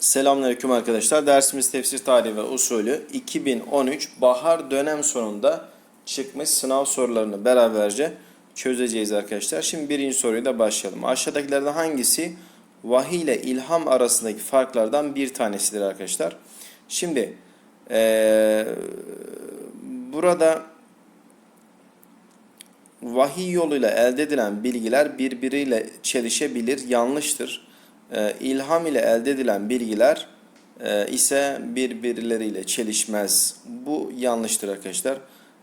Selamünaleyküm arkadaşlar. Dersimiz tefsir tarihi ve usulü 2013 bahar dönem sonunda çıkmış sınav sorularını beraberce çözeceğiz arkadaşlar. Şimdi birinci soruyu da başlayalım. Aşağıdakilerden hangisi vahiy ile ilham arasındaki farklardan bir tanesidir arkadaşlar? Şimdi eee, burada vahiy yoluyla elde edilen bilgiler birbiriyle çelişebilir, yanlıştır. Ee, ilham ile elde edilen bilgiler e, ise birbirleriyle çelişmez. Bu yanlıştır arkadaşlar.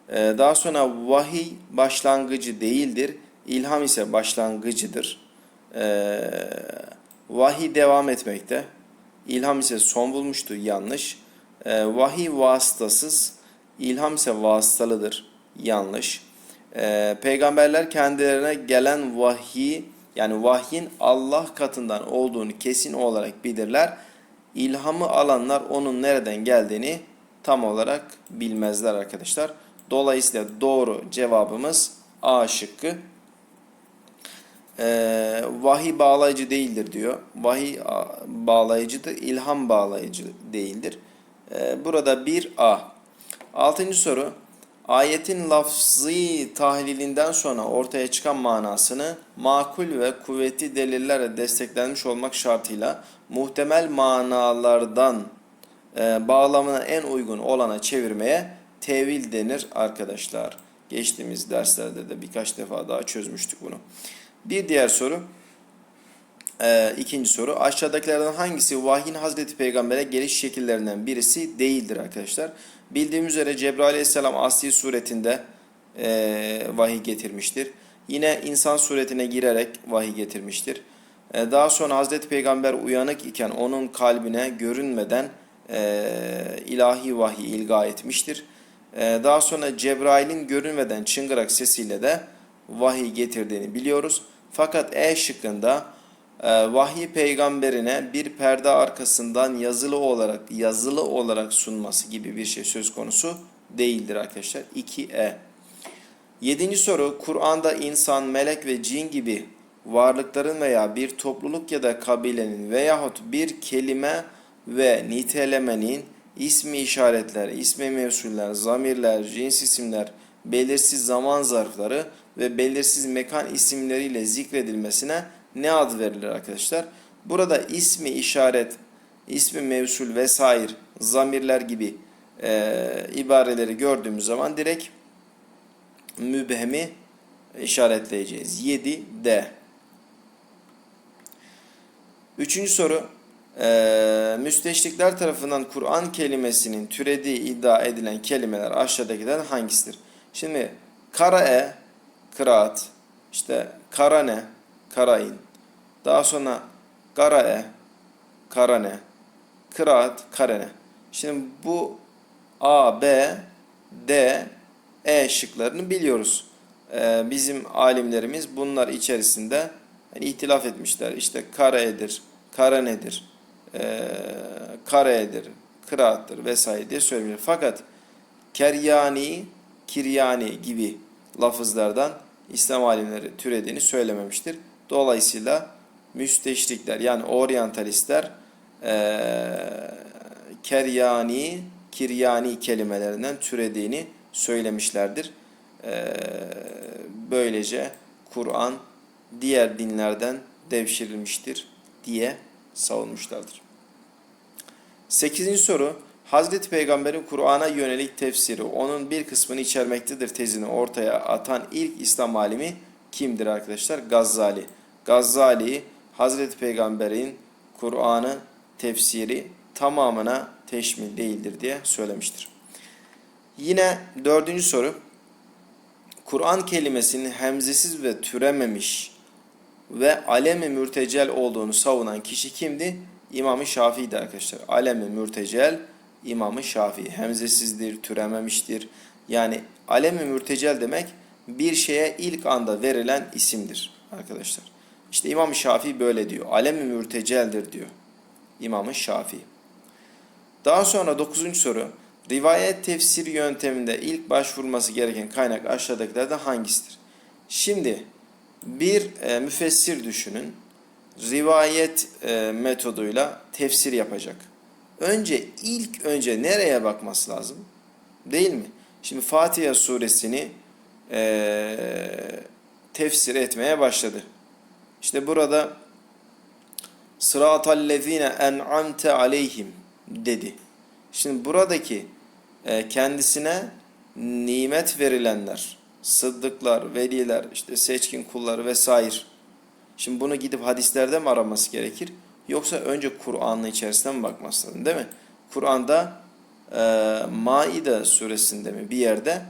Ee, daha sonra vahiy başlangıcı değildir. İlham ise başlangıcıdır. Ee, vahiy devam etmekte. İlham ise son bulmuştur. Yanlış. Vahiy vasıtasız. ilham ise vasıtalıdır. Yanlış. Peygamberler kendilerine gelen vahiy yani vahyin Allah katından olduğunu kesin olarak bilirler. İlhamı alanlar onun nereden geldiğini tam olarak bilmezler arkadaşlar. Dolayısıyla doğru cevabımız A şıkkı. Ee, vahiy bağlayıcı değildir diyor. Vahiy bağlayıcıdır, ilham bağlayıcı değildir. Ee, burada 1A. Altıncı soru. Ayetin lafzı tahlilinden sonra ortaya çıkan manasını makul ve kuvvetli delillerle desteklenmiş olmak şartıyla muhtemel manalardan e, bağlamına en uygun olana çevirmeye tevil denir arkadaşlar. Geçtiğimiz derslerde de birkaç defa daha çözmüştük bunu. Bir diğer soru. Ee, ikinci soru. Aşağıdakilerden hangisi vahyin Hazreti Peygamber'e geliş şekillerinden birisi değildir arkadaşlar? Bildiğimiz üzere Cebrail Aleyhisselam asli suretinde e, vahiy getirmiştir. Yine insan suretine girerek vahiy getirmiştir. E, daha sonra Hazreti Peygamber uyanık iken onun kalbine görünmeden e, ilahi vahiy ilga etmiştir. E, daha sonra Cebrail'in görünmeden çıngırak sesiyle de vahiy getirdiğini biliyoruz. Fakat E şıkkında vahiy peygamberine bir perde arkasından yazılı olarak yazılı olarak sunması gibi bir şey söz konusu değildir arkadaşlar. 2E. Yedinci soru Kur'an'da insan, melek ve cin gibi varlıkların veya bir topluluk ya da kabilenin veyahut bir kelime ve nitelemenin ismi işaretler, ismi mevsuller, zamirler, cins isimler, belirsiz zaman zarfları ve belirsiz mekan isimleriyle zikredilmesine ne ad verilir arkadaşlar? Burada ismi işaret, ismi mevsul vesaire, zamirler gibi e, ibareleri gördüğümüz zaman direkt mübhemi işaretleyeceğiz. 7D. Üçüncü soru. E, müsteşrikler tarafından Kur'an kelimesinin türediği iddia edilen kelimeler aşağıdakilerden hangisidir? Şimdi karae, kıraat, işte karane, karain, daha sonra karae, karane, kıraat, karene. Şimdi bu A, B, D, E şıklarını biliyoruz. Ee, bizim alimlerimiz bunlar içerisinde yani ihtilaf etmişler. İşte karedir, karanedir, e, karedir, kıraattır vesaire diye söylüyor. Fakat keryani, kiryani gibi lafızlardan İslam alimleri türediğini söylememiştir. Dolayısıyla müsteşrikler yani oryantalistler e, keryani, kiryani kelimelerinden türediğini söylemişlerdir. E, böylece Kur'an diğer dinlerden devşirilmiştir diye savunmuşlardır. Sekizinci soru Hazreti Peygamber'in Kur'an'a yönelik tefsiri onun bir kısmını içermektedir tezini ortaya atan ilk İslam alimi kimdir arkadaşlar? Gazzali. Gazzali Hazreti Peygamber'in Kur'an'ı tefsiri tamamına teşmil değildir diye söylemiştir. Yine dördüncü soru. Kur'an kelimesinin hemzesiz ve türememiş ve alemi mürtecel olduğunu savunan kişi kimdi? İmam-ı Şafii'di arkadaşlar. Alemi mürtecel İmam-ı Şafii. Hemzesizdir, türememiştir. Yani alemi mürtecel demek bir şeye ilk anda verilen isimdir arkadaşlar. İşte İmam-ı Şafii böyle diyor. Alem-i mürteceldir diyor. İmam-ı Şafii. Daha sonra dokuzuncu soru. Rivayet tefsir yönteminde ilk başvurması gereken kaynak aşağıdakilerden hangisidir? Şimdi bir e, müfessir düşünün. rivayet e, metoduyla tefsir yapacak. Önce ilk önce nereye bakması lazım? Değil mi? Şimdi Fatiha suresini e, tefsir etmeye başladı. İşte burada sıratallezine en'amte aleyhim dedi. Şimdi buradaki e, kendisine nimet verilenler, sıddıklar, veliler, işte seçkin kulları vesaire. Şimdi bunu gidip hadislerde mi araması gerekir? Yoksa önce Kur'an'ın içerisine mi bakması lazım değil mi? Kur'an'da e, Maide suresinde mi bir yerde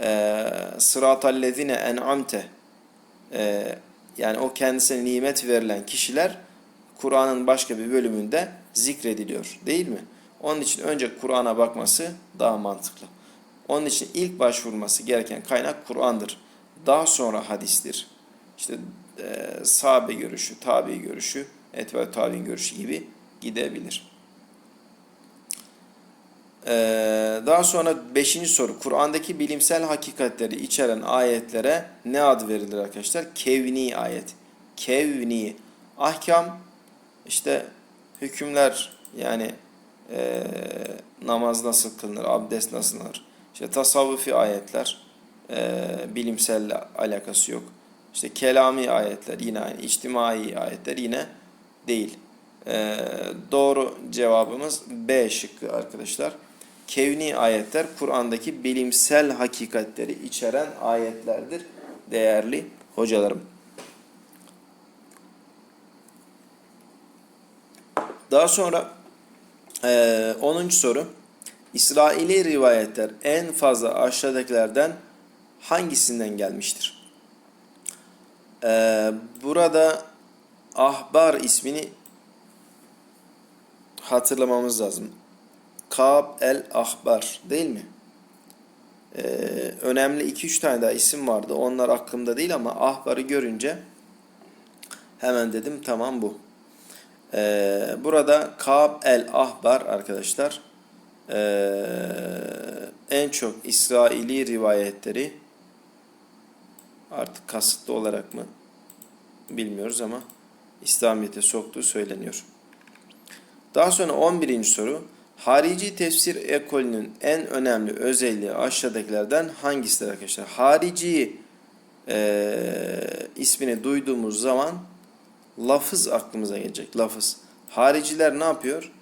e, sıratallezine en'amte e, yani o kendisine nimet verilen kişiler Kur'an'ın başka bir bölümünde zikrediliyor değil mi? Onun için önce Kur'an'a bakması daha mantıklı. Onun için ilk başvurması gereken kaynak Kur'an'dır. Daha sonra hadistir. İşte e, sahabe görüşü, tabi görüşü, etva tabi'in görüşü gibi gidebilir. Ee, daha sonra beşinci soru. Kur'an'daki bilimsel hakikatleri içeren ayetlere ne ad verilir arkadaşlar? Kevni ayet. Kevni. Ahkam işte hükümler yani e, namaz nasıl kılınır, abdest nasıl alınır. İşte tasavvufi ayetler e, bilimselle alakası yok. İşte kelami ayetler yine aynı, içtimai ayetler yine değil. E, doğru cevabımız B şıkkı arkadaşlar. Kevni ayetler Kur'an'daki bilimsel hakikatleri içeren ayetlerdir değerli hocalarım. Daha sonra e, 10. soru. İsraili rivayetler en fazla aşağıdakilerden hangisinden gelmiştir? E, burada Ahbar ismini hatırlamamız lazım. Kab el-Ahbar değil mi? Ee, önemli 2-3 tane daha isim vardı. Onlar aklımda değil ama Ahbar'ı görünce hemen dedim tamam bu. Ee, burada Kab el-Ahbar arkadaşlar ee, en çok İsraili rivayetleri artık kasıtlı olarak mı bilmiyoruz ama İslamiyet'e soktuğu söyleniyor. Daha sonra 11. soru. Harici tefsir ekolünün en önemli özelliği aşağıdakilerden hangisidir arkadaşlar? Harici e, ismini duyduğumuz zaman lafız aklımıza gelecek. Lafız. Hariciler ne yapıyor?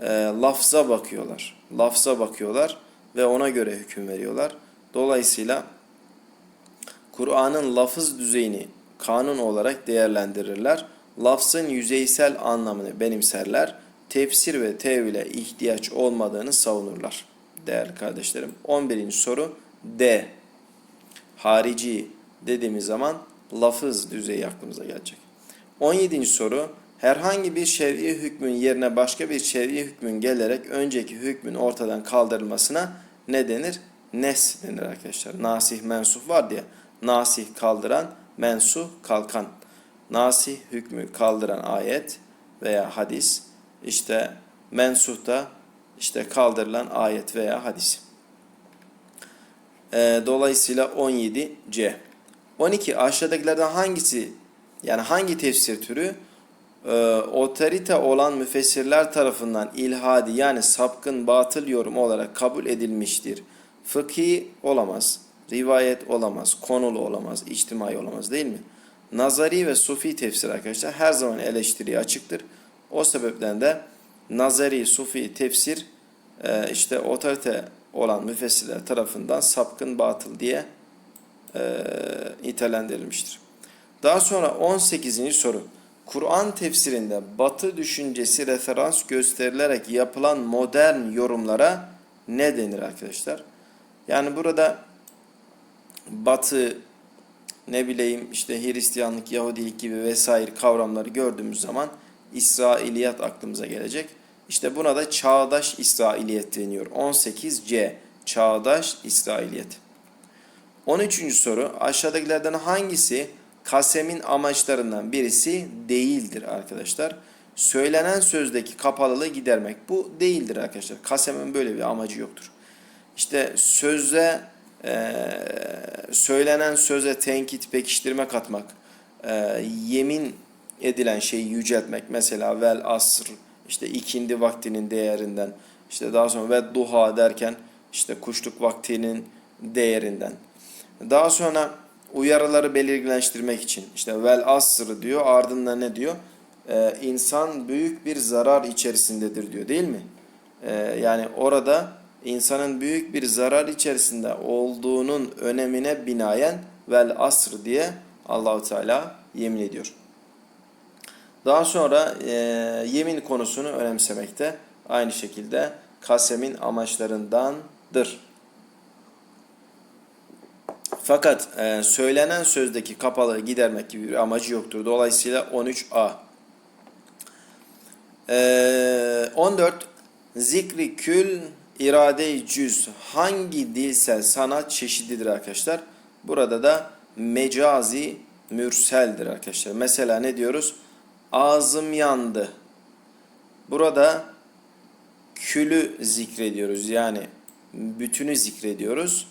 E, lafza bakıyorlar. Lafza bakıyorlar ve ona göre hüküm veriyorlar. Dolayısıyla Kur'an'ın lafız düzeyini kanun olarak değerlendirirler. Lafzın yüzeysel anlamını benimserler tefsir ve tevhile ihtiyaç olmadığını savunurlar. Değerli kardeşlerim. 11. soru D. Harici dediğimiz zaman lafız düzeyi aklımıza gelecek. 17. soru herhangi bir şer'i hükmün yerine başka bir şer'i hükmün gelerek önceki hükmün ortadan kaldırılmasına ne denir? Nes denir arkadaşlar. Nasih mensuh var diye. Nasih kaldıran, mensuh kalkan. Nasih hükmü kaldıran ayet veya hadis işte mensuhta işte kaldırılan ayet veya hadis. E, dolayısıyla 17 C. 12 aşağıdakilerden hangisi yani hangi tefsir türü e, otorite olan müfessirler tarafından ilhadi yani sapkın batıl yorum olarak kabul edilmiştir? Fıkhi olamaz, rivayet olamaz, konulu olamaz, içtimai olamaz değil mi? Nazari ve sufi tefsir arkadaşlar her zaman eleştiriye açıktır. O sebepten de nazari, sufi tefsir e, işte otorite olan müfessirler tarafından sapkın batıl diye e, nitelendirilmiştir. Daha sonra 18. soru. Kur'an tefsirinde batı düşüncesi referans gösterilerek yapılan modern yorumlara ne denir arkadaşlar? Yani burada batı ne bileyim işte Hristiyanlık, Yahudilik gibi vesaire kavramları gördüğümüz zaman İsrailiyat aklımıza gelecek. İşte buna da çağdaş İsrailiyet deniyor. 18C çağdaş İsrailiyet. 13. soru aşağıdakilerden hangisi kasemin amaçlarından birisi değildir arkadaşlar? Söylenen sözdeki kapalılığı gidermek. Bu değildir arkadaşlar. Kasemin böyle bir amacı yoktur. İşte sözde e, söylenen söze tenkit, pekiştirme katmak, e, yemin edilen şeyi yüceltmek. Mesela vel asr işte ikindi vaktinin değerinden işte daha sonra ve duha derken işte kuşluk vaktinin değerinden. Daha sonra uyarıları belirginleştirmek için işte vel asr diyor ardından ne diyor? Ee, insan büyük bir zarar içerisindedir diyor değil mi? Ee, yani orada insanın büyük bir zarar içerisinde olduğunun önemine binaen vel asr diye Allahu Teala yemin ediyor. Daha sonra e, yemin konusunu önemsemekte aynı şekilde kasemin amaçlarındandır. Fakat e, söylenen sözdeki kapalığı gidermek gibi bir amacı yoktur. Dolayısıyla 13a. E, 14 zikri kül irade cüz hangi dilsel sanat çeşididir arkadaşlar? Burada da mecazi mürseldir arkadaşlar. Mesela ne diyoruz? Ağzım yandı. Burada külü zikrediyoruz. Yani bütünü zikrediyoruz.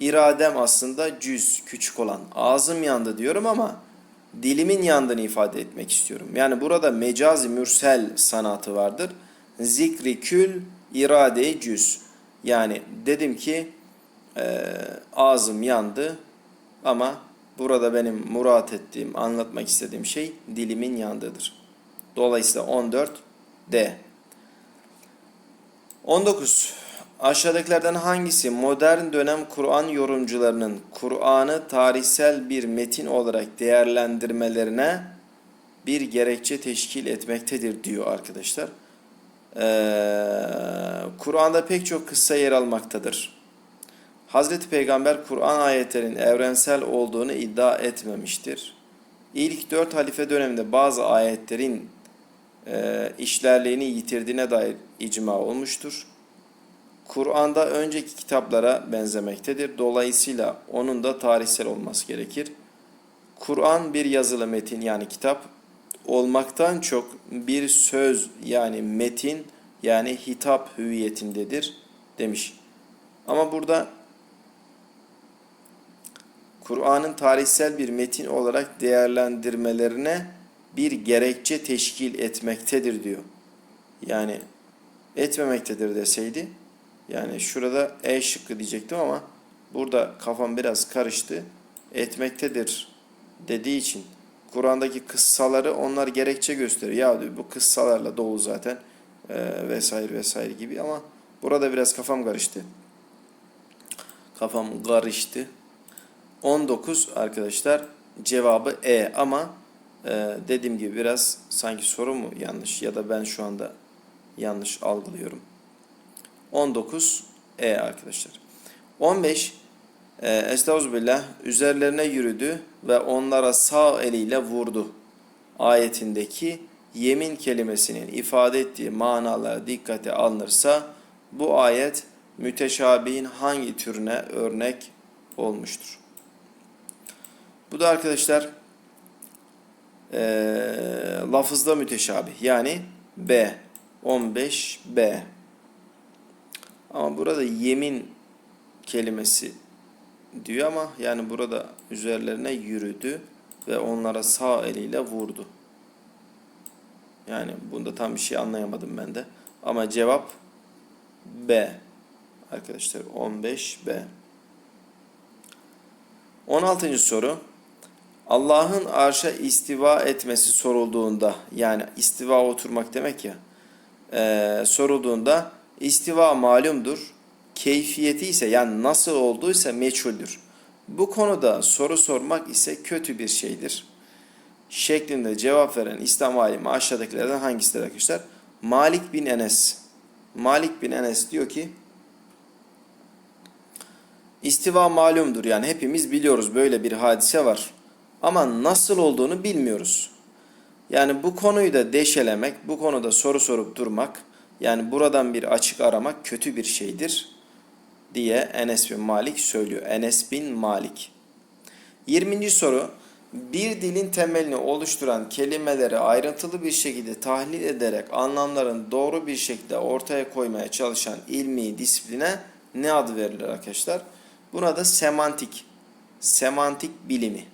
İradem aslında cüz, küçük olan. Ağzım yandı diyorum ama dilimin yandığını ifade etmek istiyorum. Yani burada mecazi mürsel sanatı vardır. Zikri kül, irade cüz. Yani dedim ki e, ağzım yandı ama burada benim murat ettiğim, anlatmak istediğim şey dilimin yandığıdır. Dolayısıyla 14 D. 19. Aşağıdakilerden hangisi modern dönem Kur'an yorumcularının Kur'an'ı tarihsel bir metin olarak değerlendirmelerine bir gerekçe teşkil etmektedir diyor arkadaşlar. Ee, Kur'an'da pek çok kıssa yer almaktadır. Hazreti Peygamber Kur'an ayetlerinin evrensel olduğunu iddia etmemiştir. İlk dört halife döneminde bazı ayetlerin e, işlerliğini yitirdiğine dair icma olmuştur. Kur'an'da önceki kitaplara benzemektedir. Dolayısıyla onun da tarihsel olması gerekir. Kur'an bir yazılı metin yani kitap olmaktan çok bir söz yani metin yani hitap hüviyetindedir demiş. Ama burada Kur'an'ın tarihsel bir metin olarak değerlendirmelerine bir gerekçe teşkil etmektedir diyor. Yani etmemektedir deseydi yani şurada E şıkkı diyecektim ama burada kafam biraz karıştı. Etmektedir dediği için Kur'an'daki kıssaları onlar gerekçe gösteriyor. Ya diyor, bu kıssalarla dolu zaten e, vesaire vesaire gibi ama burada biraz kafam karıştı. Kafam karıştı. 19 arkadaşlar cevabı E ama e, dediğim gibi biraz sanki soru mu yanlış ya da ben şu anda yanlış algılıyorum. 19 E arkadaşlar. 15 e, Estağfirullah üzerlerine yürüdü ve onlara sağ eliyle vurdu. Ayetindeki yemin kelimesinin ifade ettiği manalara dikkate alınırsa bu ayet müteşabihin hangi türüne örnek olmuştur? Bu da arkadaşlar e, lafızda müteşabih yani B 15 B ama burada yemin kelimesi diyor ama yani burada üzerlerine yürüdü ve onlara sağ eliyle vurdu. Yani bunda tam bir şey anlayamadım ben de. Ama cevap B. Arkadaşlar 15B. 16. soru. Allah'ın arşa istiva etmesi sorulduğunda yani istiva oturmak demek ya e, sorulduğunda istiva malumdur. Keyfiyeti ise yani nasıl olduysa meçhuldür. Bu konuda soru sormak ise kötü bir şeydir. Şeklinde cevap veren İslam alimi aşağıdakilerden hangisidir arkadaşlar? Malik bin Enes. Malik bin Enes diyor ki İstiva malumdur yani hepimiz biliyoruz böyle bir hadise var. Ama nasıl olduğunu bilmiyoruz. Yani bu konuyu da deşelemek, bu konuda soru sorup durmak, yani buradan bir açık aramak kötü bir şeydir diye Enes bin Malik söylüyor. Enes bin Malik. 20. soru. Bir dilin temelini oluşturan kelimeleri ayrıntılı bir şekilde tahlil ederek anlamların doğru bir şekilde ortaya koymaya çalışan ilmi disipline ne adı verilir arkadaşlar? Buna da semantik, semantik bilimi,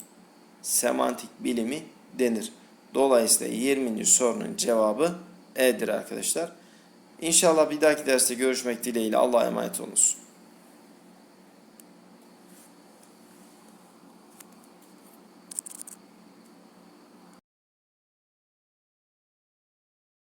semantik bilimi denir. Dolayısıyla 20. sorunun cevabı E'dir arkadaşlar. İnşallah bir dahaki derste görüşmek dileğiyle Allah'a emanet olunuz.